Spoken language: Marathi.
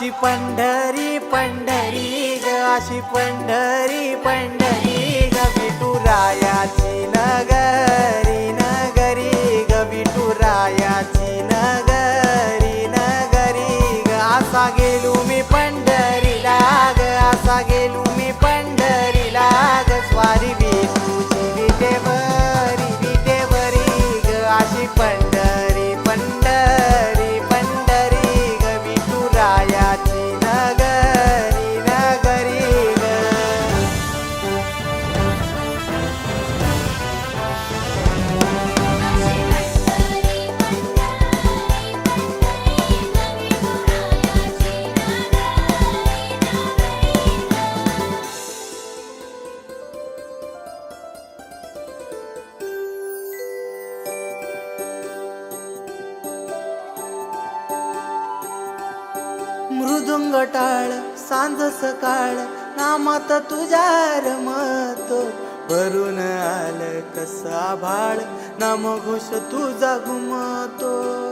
अशी पंढरी पंढरी ग अशी पंढरी पंढरी ग विठुरायाची नगरी नगरी ग विठुरायाची नगरी नगरी ग असा गेलो मी पंढरी. मृदुंग टाळ सांज सकाळ नामात तुझ्या रमतो भरून आलं कसा भाळ नाम घोष तुझा घुमतो.